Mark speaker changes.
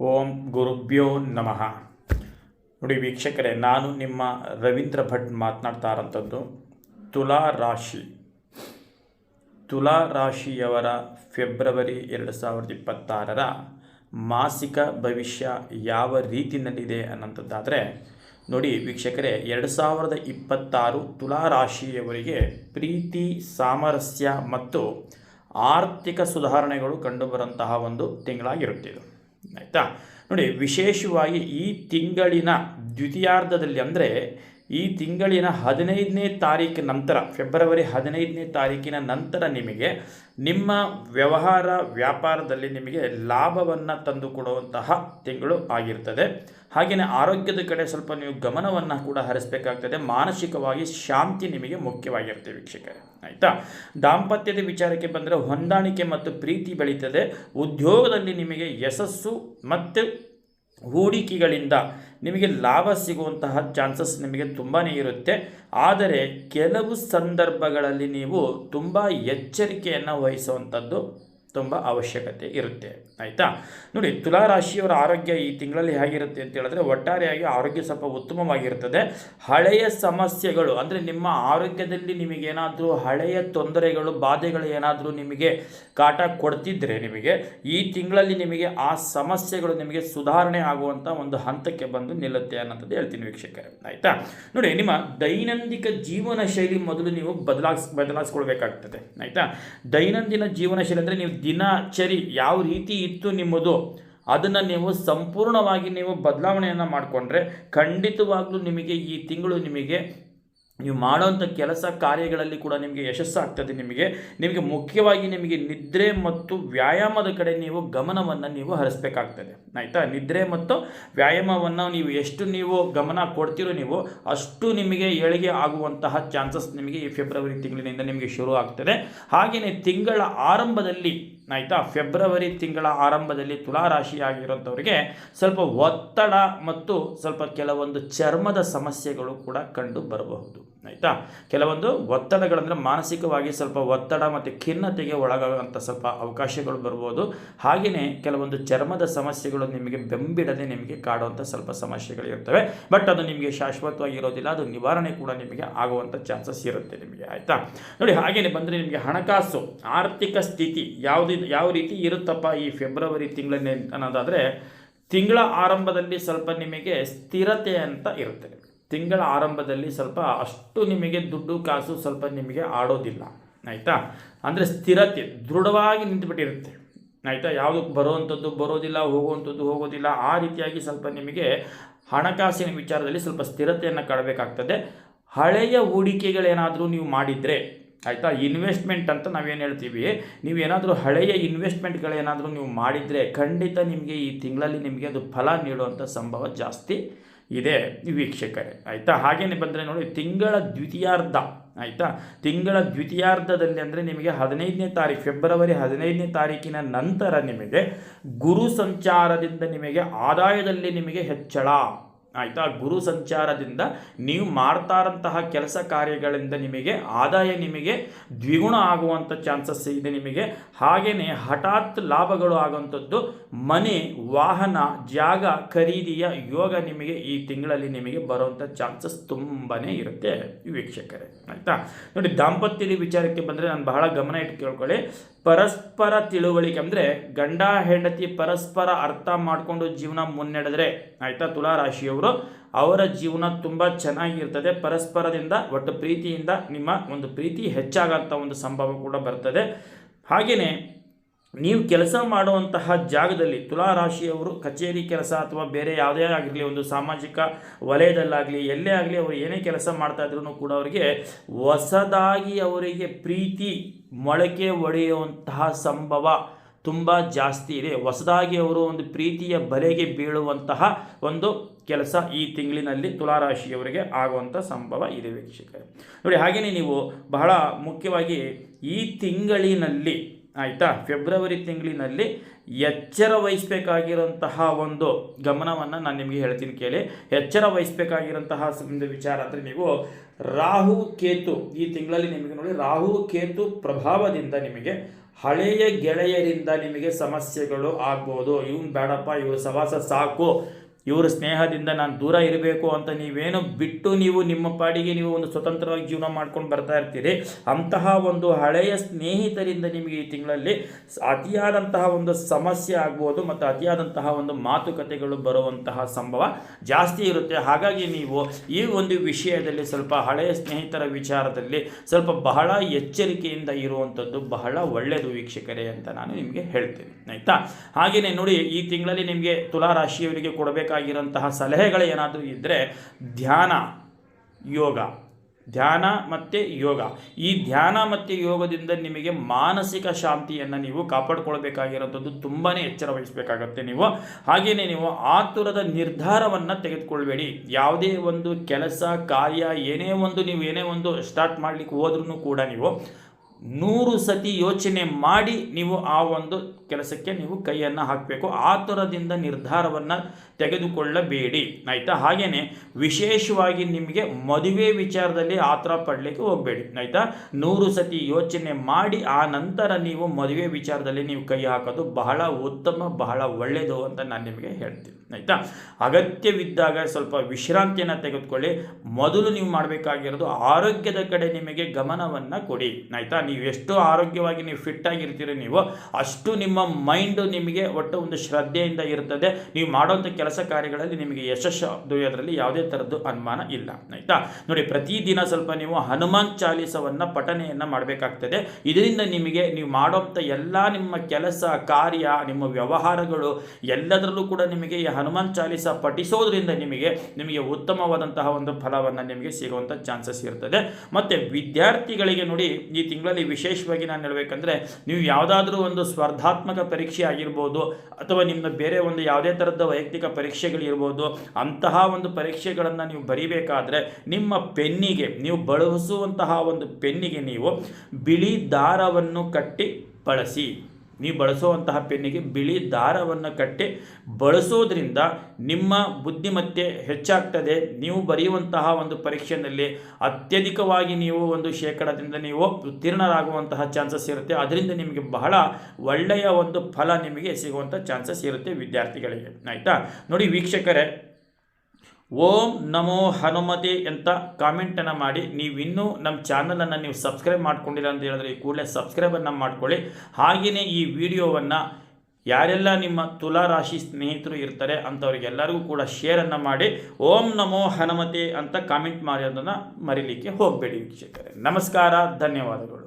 Speaker 1: ಓಂ ಗುರುಭ್ಯೋ ನಮಃ. ನೋಡಿ ವೀಕ್ಷಕರೇ, ನಾನು ನಿಮ್ಮ ರವೀಂದ್ರ ಭಟ್ ಮಾತನಾಡ್ತಾ ಇರೋಂಥದ್ದು ತುಲಾ ರಾಶಿ. ತುಲಾ ರಾಶಿಯವರ ಫೆಬ್ರವರಿ ಎರಡು ಸಾವಿರದ ಇಪ್ಪತ್ತಾರರ ಮಾಸಿಕ ಭವಿಷ್ಯ ಯಾವ ರೀತಿಯಲ್ಲಿದೆ ಅನ್ನೋಂಥದ್ದಾದರೆ, ನೋಡಿ ವೀಕ್ಷಕರೇ, ಎರಡು ಸಾವಿರದ ಇಪ್ಪತ್ತಾರು ತುಲಾ ರಾಶಿಯವರಿಗೆ ಪ್ರೀತಿ, ಸಾಮರಸ್ಯ ಮತ್ತು ಆರ್ಥಿಕ ಸುಧಾರಣೆಗಳು ಕಂಡುಬರುವಂತಹ ಒಂದು ತಿಂಗಳಾಗಿರುತ್ತೆ ಇದು. ಆಯಿತಾ? ನೋಡಿ ವಿಶೇಷವಾಗಿ ಈ ತಿಂಗಳಿನ ದ್ವಿತೀಯಾರ್ಧದಲ್ಲಿ ಅಂದರೆ ಈ ತಿಂಗಳಿನ ಹದಿನೈದನೇ ತಾರೀಕಿನ ನಂತರ, ಫೆಬ್ರವರಿ ಹದಿನೈದನೇ ತಾರೀಕಿನ ನಂತರ ನಿಮಗೆ ನಿಮ್ಮ ವ್ಯವಹಾರ ವ್ಯಾಪಾರದಲ್ಲಿ ನಿಮಗೆ ಲಾಭವನ್ನು ತಂದುಕೊಡುವಂತಹ ತಿಂಗಳು ಆಗಿರ್ತದೆ. ಹಾಗೆಯೇ ಆರೋಗ್ಯದ ಕಡೆ ಸ್ವಲ್ಪ ನೀವು ಗಮನವನ್ನು ಕೂಡ ಹರಿಸಬೇಕಾಗ್ತದೆ. ಮಾನಸಿಕವಾಗಿ ಶಾಂತಿ ನಿಮಗೆ ಮುಖ್ಯವಾಗಿರುತ್ತೆ ವೀಕ್ಷಕರೇ. ಆಯಿತಾ? ದಾಂಪತ್ಯದ ವಿಚಾರಕ್ಕೆ ಬಂದರೆ ಹೊಂದಾಣಿಕೆ ಮತ್ತು ಪ್ರೀತಿ ಬೆಳೀತದೆ. ಉದ್ಯೋಗದಲ್ಲಿ ನಿಮಗೆ ಯಶಸ್ಸು ಮತ್ತು ಹೂಡಿಕೆಗಳಿಂದ ನಿಮಗೆ ಲಾಭ ಸಿಗುವಂತಹ ಚಾನ್ಸಸ್ ನಿಮಗೆ ತುಂಬಾ ಇರುತ್ತೆ. ಆದರೆ ಕೆಲವು ಸಂದರ್ಭಗಳಲ್ಲಿ ನೀವು ತುಂಬ ಎಚ್ಚರಿಕೆಯನ್ನು ವಹಿಸುವಂಥದ್ದು ತುಂಬ ಅವಶ್ಯಕತೆ ಇರುತ್ತೆ. ಆಯಿತಾ? ನೋಡಿ, ತುಲಾ ರಾಶಿಯವರ ಆರೋಗ್ಯ ಈ ತಿಂಗಳಲ್ಲಿ ಹೇಗಿರುತ್ತೆ ಅಂತ ಹೇಳಿದ್ರೆ, ಒಟ್ಟಾರೆಯಾಗಿ ಆರೋಗ್ಯ ಸ್ವಲ್ಪ ಉತ್ತಮವಾಗಿರ್ತದೆ. ಹಳೆಯ ಸಮಸ್ಯೆಗಳು, ಅಂದರೆ ನಿಮ್ಮ ಆರೋಗ್ಯದಲ್ಲಿ ನಿಮಗೇನಾದರೂ ಹಳೆಯ ತೊಂದರೆಗಳು, ಬಾಧೆಗಳು ಏನಾದರೂ ನಿಮಗೆ ಕಾಟ ಕೊಡ್ತಿದ್ರೆ ನಿಮಗೆ, ಈ ತಿಂಗಳಲ್ಲಿ ನಿಮಗೆ ಆ ಸಮಸ್ಯೆಗಳು ನಿಮಗೆ ಸುಧಾರಣೆ ಆಗುವಂಥ ಒಂದು ಹಂತಕ್ಕೆ ಬಂದು ನಿಲ್ಲುತ್ತೆ ಅನ್ನೋಂಥದ್ದು ಹೇಳ್ತೀನಿ ವೀಕ್ಷಕರೇ. ಆಯಿತಾ? ನೋಡಿ, ನಿಮ್ಮ ದೈನಂದಿಕ ಜೀವನ ಶೈಲಿ ಮೊದಲು ನೀವು ಬದಲಾಯಿಸ್ ಬದಲಾಯಿಸ್ಕೊಳ್ಬೇಕಾಗ್ತದೆ ಆಯಿತಾ? ದೈನಂದಿನ ಜೀವನ ಶೈಲಿ ಅಂದರೆ ನೀವು ದಿನಚರಿ ಯಾವ ರೀತಿ ಇತ್ತು ನಿಮ್ಮದು, ಅದನ್ನು ನೀವು ಸಂಪೂರ್ಣವಾಗಿ ನೀವು ಬದಲಾವಣೆಯನ್ನು ಮಾಡಿಕೊಂಡ್ರೆ ಖಂಡಿತವಾಗ್ಲೂ ನಿಮಗೆ ಈ ತಿಂಗಳು ನಿಮಗೆ, ನೀವು ಮಾಡೋವಂಥ ಕೆಲಸ ಕಾರ್ಯಗಳಲ್ಲಿ ಕೂಡ ನಿಮಗೆ ಯಶಸ್ಸಾಗ್ತದೆ ನಿಮಗೆ. ನಿಮಗೆ ಮುಖ್ಯವಾಗಿ ನಿಮಗೆ ನಿದ್ರೆ ಮತ್ತು ವ್ಯಾಯಾಮದ ಕಡೆ ನೀವು ಗಮನವನ್ನು ನೀವು ಹರಿಸ್ಬೇಕಾಗ್ತದೆ. ಆಯಿತಾ? ನಿದ್ರೆ ಮತ್ತು ವ್ಯಾಯಾಮವನ್ನು ನೀವು ಎಷ್ಟು ನೀವು ಗಮನ ಕೊಡ್ತೀರೋ ನೀವು ಅಷ್ಟು ನಿಮಗೆ ಏಳಿಗೆ ಆಗುವಂತಹ ಚಾನ್ಸಸ್ ನಿಮಗೆ ಈ ಫೆಬ್ರವರಿ ತಿಂಗಳಿನಿಂದ ನಿಮಗೆ ಶುರು ಆಗ್ತದೆ. ಹಾಗೆಯೇ ತಿಂಗಳ ಆರಂಭದಲ್ಲಿ ಆಯಿತಾ? ಫೆಬ್ರವರಿ ತಿಂಗಳ ಆರಂಭದಲ್ಲಿ ತುಲಾರಾಶಿಯಾಗಿರೋಂಥವ್ರಿಗೆ ಸ್ವಲ್ಪ ಒತ್ತಡ ಮತ್ತು ಸ್ವಲ್ಪ ಕೆಲವೊಂದು ಚರ್ಮದ ಸಮಸ್ಯೆಗಳು ಕೂಡ ಕಂಡು ಬರಬಹುದು. ಆಯಿತಾ? ಕೆಲವೊಂದು ಒತ್ತಡಗಳಂದರೆ ಮಾನಸಿಕವಾಗಿ ಸ್ವಲ್ಪ ಒತ್ತಡ ಮತ್ತು ಖಿನ್ನತೆಗೆ ಒಳಗಾಗುವಂಥ ಸ್ವಲ್ಪ ಅವಕಾಶಗಳು ಬರ್ಬೋದು. ಹಾಗೆಯೇ ಕೆಲವೊಂದು ಚರ್ಮದ ಸಮಸ್ಯೆಗಳು ನಿಮಗೆ ಬೆಂಬಿಡದೆ ನಿಮಗೆ ಕಾಡುವಂಥ ಸ್ವಲ್ಪ ಸಮಸ್ಯೆಗಳು ಇರ್ತವೆ. ಬಟ್ ಅದು ನಿಮಗೆ ಶಾಶ್ವತವಾಗಿರೋದಿಲ್ಲ, ಅದು ನಿವಾರಣೆ ಕೂಡ ನಿಮಗೆ ಆಗುವಂಥ ಚಾನ್ಸಸ್ ಇರುತ್ತೆ ನಿಮಗೆ, ಆಯಿತಾ? ನೋಡಿ, ಹಾಗೆಯೇ ಬಂದರೆ ನಿಮಗೆ ಹಣಕಾಸು, ಆರ್ಥಿಕ ಸ್ಥಿತಿ ಯಾವುದು, ಯಾವ ರೀತಿ ಇರುತ್ತಪ್ಪ ಈ ಫೆಬ್ರವರಿ ತಿಂಗಳಲ್ಲಿ ಅನ್ನೋದಾದರೆ, ತಿಂಗಳ ಆರಂಭದಲ್ಲಿ ಸ್ವಲ್ಪ ನಿಮಗೆ ಸ್ಥಿರತೆ ಅಂತ ಇರುತ್ತದೆ ತಿಂಗಳ ಆರಂಭದಲ್ಲಿ ಸ್ವಲ್ಪ ಅಷ್ಟು ನಿಮಗೆ ದುಡ್ಡು ಕಾಸು ಸ್ವಲ್ಪ ನಿಮಗೆ ಆಡೋದಿಲ್ಲ, ಆಯಿತಾ? ಅಂದರೆ ಸ್ಥಿರತೆ, ದೃಢವಾಗಿ ನಿಂತುಬಿಟ್ಟಿರುತ್ತೆ, ಆಯಿತಾ? ಯಾವುದಕ್ಕೆ ಬರುವಂಥದ್ದು ಬರೋದಿಲ್ಲ, ಹೋಗುವಂಥದ್ದು ಹೋಗೋದಿಲ್ಲ, ಆ ರೀತಿಯಾಗಿ ಸ್ವಲ್ಪ ನಿಮಗೆ ಹಣಕಾಸಿನ ವಿಚಾರದಲ್ಲಿ ಸ್ವಲ್ಪ ಸ್ಥಿರತೆಯನ್ನು ಕಾಡಬೇಕಾಗ್ತದೆ. ಹಳೆಯ ಹೂಡಿಕೆಗಳೇನಾದರೂ ನೀವು ಮಾಡಿದರೆ, ಆಯಿತಾ? ಇನ್ವೆಸ್ಟ್ಮೆಂಟ್ ಅಂತ ನಾವೇನು ಹೇಳ್ತೀವಿ? ನೀವೇನಾದರೂ ಹಳೆಯ ಇನ್ವೆಸ್ಟ್ಮೆಂಟ್ಗಳೇನಾದರೂ ನೀವು ಮಾಡಿದರೆ ಖಂಡಿತ ನಿಮಗೆ ಈ ತಿಂಗಳಲ್ಲಿ ನಿಮಗೆ ಅದು ಫಲ ನೀಡುವಂಥ ಸಂಭವ ಜಾಸ್ತಿ ಇದೆ ವೀಕ್ಷಕರೇ, ಆಯಿತಾ? ಹಾಗೇನೆ ಬಂದರೆ ನೋಡಿ, ತಿಂಗಳ ದ್ವಿತೀಯಾರ್ಧ, ಆಯಿತಾ? ತಿಂಗಳ ದ್ವಿತೀಯಾರ್ಧದಲ್ಲಿ ಅಂದರೆ ನಿಮಗೆ ಹದಿನೈದನೇ ತಾರೀಕು ಫೆಬ್ರವರಿ ಹದಿನೈದನೇ ತಾರೀಕಿನ ನಂತರ ನಿಮಗೆ ಗುರು ಸಂಚಾರದಿಂದ ನಿಮಗೆ ಆದಾಯದಲ್ಲಿ ನಿಮಗೆ ಹೆಚ್ಚಳ. ಆಯಿತಾ? ಗುರು ಸಂಚಾರದಿಂದ ನೀವು ಮಾಡ್ತಾರಂತಹ ಕೆಲಸ ಕಾರ್ಯಗಳಿಂದ ನಿಮಗೆ ಆದಾಯ ನಿಮಗೆ ದ್ವಿಗುಣ ಆಗುವಂಥ ಚಾನ್ಸಸ್ ಇದೆ ನಿಮಗೆ. ಹಾಗೆಯೇ ಹಠಾತ್ ಲಾಭಗಳು ಆಗುವಂಥದ್ದು ಮನೆ, ವಾಹನ, ಜಾಗ ಖರೀದಿಯ ಯೋಗ ನಿಮಗೆ ಈ ತಿಂಗಳಲ್ಲಿ ನಿಮಗೆ ಬರುವಂಥ ಚಾನ್ಸಸ್ ತುಂಬಾ ಇರುತ್ತೆ. ವೀಕ್ಷಕರೇ, ಆಯಿತಾ? ನೋಡಿ, ದಾಂಪತ್ಯದ ವಿಚಾರಕ್ಕೆ ಬಂದರೆ ನಾನು ಬಹಳ ಗಮನ ಇಟ್ಟು ಕೇಳ್ಕೊಳ್ಳಿ. ಪರಸ್ಪರ ತಿಳುವಳಿಕೆ ಅಂದರೆ ಗಂಡ ಹೆಂಡತಿ ಪರಸ್ಪರ ಅರ್ಥ ಮಾಡಿಕೊಂಡು ಜೀವನ ಮುನ್ನಡೆದ್ರೆ, ಆಯಿತಾ? ತುಲಾ ರಾಶಿಯವರು ಅವರ ಜೀವನ ತುಂಬ ಚೆನ್ನಾಗಿರ್ತದೆ. ಪರಸ್ಪರದಿಂದ ಒಟ್ಟು ಪ್ರೀತಿಯಿಂದ ನಿಮ್ಮ ಒಂದು ಪ್ರೀತಿ ಹೆಚ್ಚಾಗಂಥ ಒಂದು ಸಂಭವ ಕೂಡ ಬರ್ತದೆ. ಹಾಗೆಯೇ ನೀವು ಕೆಲಸ ಮಾಡುವಂತಹ ಜಾಗದಲ್ಲಿ ತುಲಾ ರಾಶಿಯವರು ಕಚೇರಿ ಕೆಲಸ ಅಥವಾ ಬೇರೆ ಯಾವುದೇ ಆಗಿರಲಿ, ಒಂದು ಸಾಮಾಜಿಕ ವಲಯದಲ್ಲಾಗಲಿ, ಎಲ್ಲೇ ಆಗಲಿ, ಅವರು ಏನೇ ಕೆಲಸ ಮಾಡ್ತಾ ಇದ್ರೂ ಕೂಡ ಅವರಿಗೆ ಹೊಸದಾಗಿ ಅವರಿಗೆ ಪ್ರೀತಿ ಮೊಳಕೆ ಒಡೆಯುವಂತಹ ಸಂಭವ ತುಂಬ ಜಾಸ್ತಿ ಇದೆ. ಹೊಸದಾಗಿ ಅವರು ಒಂದು ಪ್ರೀತಿಯ ಬಲೆಗೆ ಬೀಳುವಂತಹ ಒಂದು ಕೆಲಸ ಈ ತಿಂಗಳಿನಲ್ಲಿ ತುಲಾರಾಶಿಯವರಿಗೆ ಆಗುವಂಥ ಸಂಭವ ಇದೆ ವೀಕ್ಷಕರೇ. ನೋಡಿ ಹಾಗೆಯೇ ನೀವು ಬಹಳ ಮುಖ್ಯವಾಗಿ ಈ ತಿಂಗಳಿನಲ್ಲಿ ಆಯಿತಾ? ಫೆಬ್ರವರಿ ತಿಂಗಳಿನಲ್ಲಿ ಎಚ್ಚರ ವಹಿಸಬೇಕಾಗಿರೋಂತಹ ಒಂದು ಗಮನವನ್ನು ನಾನು ನಿಮಗೆ ಹೇಳ್ತೀನಿ ಕೇಳಿ. ಎಚ್ಚರ ವಹಿಸಬೇಕಾಗಿರೋಂತಹ ಒಂದು ವಿಚಾರ ಅಂದರೆ ನೀವು ರಾಹು, ಕೇತು, ಈ ತಿಂಗಳಲ್ಲಿ ನಿಮಗೆ ನೋಡಿ ರಾಹು, ಕೇತು ಪ್ರಭಾವದಿಂದ ನಿಮಗೆ ಹಳೆಯ ಗೆಳೆಯರಿಂದ ನಿಮಗೆ ಸಮಸ್ಯೆಗಳು ಆಗ್ಬೋದು. ಇವನು ಬೇಡಪ್ಪ, ಇವ್ರ ಸವಾಸ ಸಾಕು. ಇವರ ಸ್ನೇಹದಿಂದ ನಾನು ದೂರ ಇರಬೇಕು ಅಂತ ನೀವೇನು ಬಿಟ್ಟು ನೀವು ನಿಮ್ಮ ಪಾಡಿಗೆ ನೀವು ಒಂದು ಸ್ವತಂತ್ರವಾಗಿ ಜೀವನ ಮಾಡ್ಕೊಂಡು ಬರ್ತಾ ಇರ್ತೀರಿ? ಅಂತಹ ಒಂದು ಹಳೆಯ ಸ್ನೇಹಿತರಿಂದ ನಿಮಗೆ ಈ ತಿಂಗಳಲ್ಲಿ ಅತಿಯಾದಂತಹ ಒಂದು ಸಮಸ್ಯೆ ಆಗ್ಬೋದು ಮತ್ತು ಅತಿಯಾದಂತಹ ಒಂದು ಮಾತುಕತೆಗಳು ಬರುವಂತಹ ಸಂಭವ ಜಾಸ್ತಿ ಇರುತ್ತೆ. ಹಾಗಾಗಿ ನೀವು ಈ ಒಂದು ವಿಷಯದಲ್ಲಿ ಸ್ವಲ್ಪ ಹಳೆಯ ಸ್ನೇಹಿತರ ವಿಚಾರದಲ್ಲಿ ಸ್ವಲ್ಪ ಬಹಳ ಎಚ್ಚರಿಕೆಯಿಂದ ಇರುವಂಥದ್ದು ಬಹಳ ಒಳ್ಳೆಯದು ವೀಕ್ಷಕರೇ ಅಂತ ನಾನು ನಿಮಗೆ ಹೇಳ್ತೀನಿ. ಆಯಿತಾ? ಹಾಗೆಯೇ ನೋಡಿ ಈ ತಿಂಗಳಲ್ಲಿ ನಿಮಗೆ ತುಲಾ ರಾಶಿಯವರಿಗೆ ಕೊಡಬೇಕಾಗಿರೋಂತಹ ಸಲಹೆಗಳು ಏನಾದರೂ ಇದ್ದರೆ ಧ್ಯಾನ, ಯೋಗ. ಧ್ಯಾನ ಮತ್ತು ಯೋಗ. ಈ ಧ್ಯಾನ ಮತ್ತು ಯೋಗದಿಂದ ನಿಮಗೆ ಮಾನಸಿಕ ಶಾಂತಿಯನ್ನು ನೀವು ಕಾಪಾಡಿಕೊಳ್ಬೇಕಾಗಿರೋಂಥದ್ದು ತುಂಬಾ ಎಚ್ಚರ ವಹಿಸಬೇಕಾಗತ್ತೆ ನೀವು. ಹಾಗೆಯೇ ನೀವು ಆತುರದ ನಿರ್ಧಾರವನ್ನು ತೆಗೆದುಕೊಳ್ಬೇಡಿ. ಯಾವುದೇ ಒಂದು ಕೆಲಸ, ಕಾರ್ಯ, ಏನೇ ಒಂದು ನೀವು ಏನೇ ಒಂದು ಸ್ಟಾರ್ಟ್ ಮಾಡಲಿಕ್ಕೆ ಹೋದ್ರೂ ಕೂಡ ನೀವು ನೂರು ಸತಿ ಯೋಚನೆ ಮಾಡಿ ನೀವು ಆ ಒಂದು ಕೆಲಸಕ್ಕೆ ನೀವು ಕೈಯನ್ನು ಹಾಕಬೇಕು. ಆತುರದಿಂದ ನಿರ್ಧಾರವನ್ನು ತೆಗೆದುಕೊಳ್ಳಬೇಡಿ. ಆಯಿತಾ? ಹಾಗೆಯೇ ವಿಶೇಷವಾಗಿ ನಿಮಗೆ ಮದುವೆ ವಿಚಾರದಲ್ಲಿ ಆತರ ಪಡಲಿಕ್ಕೆ ಹೋಗಬೇಡಿ. ಆಯಿತಾ? ನೂರು ಸತಿ ಯೋಚನೆ ಮಾಡಿ ಆ ನಂತರ ನೀವು ಮದುವೆ ವಿಚಾರದಲ್ಲಿ ನೀವು ಕೈ ಹಾಕೋದು ಬಹಳ ಉತ್ತಮ, ಬಹಳ ಒಳ್ಳೆಯದು ಅಂತ ನಾನು ನಿಮಗೆ ಹೇಳ್ತೀನಿ. ಆಯಿತಾ? ಅಗತ್ಯವಿದ್ದಾಗ ಸ್ವಲ್ಪ ವಿಶ್ರಾಂತಿಯನ್ನು ತೆಗೆದುಕೊಳ್ಳಿ. ಮೊದಲು ನೀವು ಮಾಡಬೇಕಾಗಿರೋದು ಆರೋಗ್ಯದ ಕಡೆ ನಿಮಗೆ ಗಮನವನ್ನು ಕೊಡಿ. ಆಯಿತಾ? ನೀವು ಎಷ್ಟು ಆರೋಗ್ಯವಾಗಿ ನೀವು ಫಿಟ್ ಆಗಿರ್ತೀರಿ ನೀವು, ಅಷ್ಟು ನಿಮ್ಮ ಮೈಂಡು ನಿಮಗೆ ಒಟ್ಟು ಒಂದು ಶ್ರದ್ಧೆಯಿಂದ ಇರ್ತದೆ. ನೀವು ಮಾಡೋಂಥ ಕೆಲಸ ಕಾರ್ಯಗಳಲ್ಲಿ ನಿಮಗೆ ಯಶಸ್ಸು ಅದರಲ್ಲಿ ಯಾವುದೇ ಥರದ್ದು ಅನುಮಾನ ಇಲ್ಲ, ಆಯಿತಾ? ನೋಡಿ ಪ್ರತಿದಿನ ಸ್ವಲ್ಪ ನೀವು ಹನುಮಾನ್ ಚಾಲೀಸವನ್ನು ಪಠನೆಯನ್ನು ಮಾಡಬೇಕಾಗ್ತದೆ. ಇದರಿಂದ ನಿಮಗೆ ನೀವು ಮಾಡೋಂಥ ಎಲ್ಲ ನಿಮ್ಮ ಕೆಲಸ, ಕಾರ್ಯ, ನಿಮ್ಮ ವ್ಯವಹಾರಗಳು ಎಲ್ಲದರಲ್ಲೂ ಕೂಡ ನಿಮಗೆ ಈ ಹನುಮಾನ್ ಚಾಲೀಸ ಪಠಿಸೋದ್ರಿಂದ ನಿಮಗೆ ನಿಮಗೆ ಉತ್ತಮವಾದಂತಹ ಒಂದು ಫಲವನ್ನು ನಿಮಗೆ ಸಿಗುವಂಥ ಚಾನ್ಸಸ್ ಇರ್ತದೆ. ಮತ್ತು ವಿದ್ಯಾರ್ಥಿಗಳಿಗೆ ನೋಡಿ, ಈ ತಿಂಗಳಲ್ಲಿ ವಿಶೇಷವಾಗಿ ನಾನು ಹೇಳಬೇಕಂದ್ರೆ, ನೀವು ಯಾವುದಾದ್ರೂ ಒಂದು ಸ್ಪರ್ಧಾತ್ಮಕ ಪರೀಕ್ಷೆ ಆಗಿರ್ಬೋದು, ಅಥವಾ ನಿಮ್ಮ ಬೇರೆ ಒಂದು ಯಾವುದೇ ಥರದ ವೈಯಕ್ತಿಕ ಪರೀಕ್ಷೆಗಳಿರ್ಬೋದು ಅಂತಹ ಒಂದು ಪರೀಕ್ಷೆಗಳನ್ನು ನೀವು ಬರೀಬೇಕಾದ್ರೆ, ನಿಮ್ಮ ಪೆನ್ನಿಗೆ, ನೀವು ಬಳಸುವಂತಹ ಒಂದು ಪೆನ್ನಿಗೆ ನೀವು ಬಿಳಿ ದಾರವನ್ನು ಕಟ್ಟಿ ಬಳಸಿ. ನೀವು ಬಳಸುವಂತಹ ಪೆನ್ನಿಗೆ ಬಿಳಿ ದಾರವನ್ನು ಕಟ್ಟಿ ಬಳಸೋದ್ರಿಂದ ನಿಮ್ಮ ಬುದ್ಧಿಮತ್ತೆ ಹೆಚ್ಚಾಗ್ತದೆ. ನೀವು ಬರೆಯುವಂತಹ ಒಂದು ಪರೀಕ್ಷೆಯಲ್ಲಿ ಅತ್ಯಧಿಕವಾಗಿ ನೀವು ಒಂದು ಶೇಕಡದಿಂದ ನೀವು ಉತ್ತೀರ್ಣರಾಗುವಂತಹ ಚಾನ್ಸಸ್ ಇರುತ್ತೆ. ಅದರಿಂದ ನಿಮಗೆ ಬಹಳ ಒಳ್ಳೆಯ ಒಂದು ಫಲ ನಿಮಗೆ ಸಿಗುವಂಥ ಚಾನ್ಸಸ್ ಇರುತ್ತೆ ವಿದ್ಯಾರ್ಥಿಗಳಿಗೆ. ಆಯಿತಾ? ನೋಡಿ ವೀಕ್ಷಕರೇ ಓಂ ನಮೋ ಹನುಮತಿ ಅಂತ ಕಾಮೆಂಟನ್ನು ಮಾಡಿ. ನೀವು ಇನ್ನೂ ನಮ್ಮ ಚಾನಲನ್ನು ನೀವು ಸಬ್ಸ್ಕ್ರೈಬ್ ಮಾಡ್ಕೊಂಡಿಲ್ಲ ಅಂತ ಹೇಳಿದ್ರೆ ಈ ಕೂಡಲೇ ಸಬ್ಸ್ಕ್ರೈಬನ್ನು ಮಾಡ್ಕೊಳ್ಳಿ. ಹಾಗೆಯೇ ಈ ವಿಡಿಯೋವನ್ನು ಯಾರೆಲ್ಲ ನಿಮ್ಮ ತುಲಾ ರಾಶಿ ಸ್ನೇಹಿತರು ಇರ್ತಾರೆ ಅಂಥವ್ರಿಗೆಲ್ಲರಿಗೂ ಕೂಡ ಶೇರನ್ನು ಮಾಡಿ. ಓಂ ನಮೋ ಹನುಮತಿ ಅಂತ ಕಾಮೆಂಟ್ ಮಾಡಿ ಅದನ್ನು ಮರಿಲಿಕ್ಕೆ ಹೋಗಬೇಡಿ ವೀಕ್ಷಕರೇ. ನಮಸ್ಕಾರ, ಧನ್ಯವಾದಗಳು.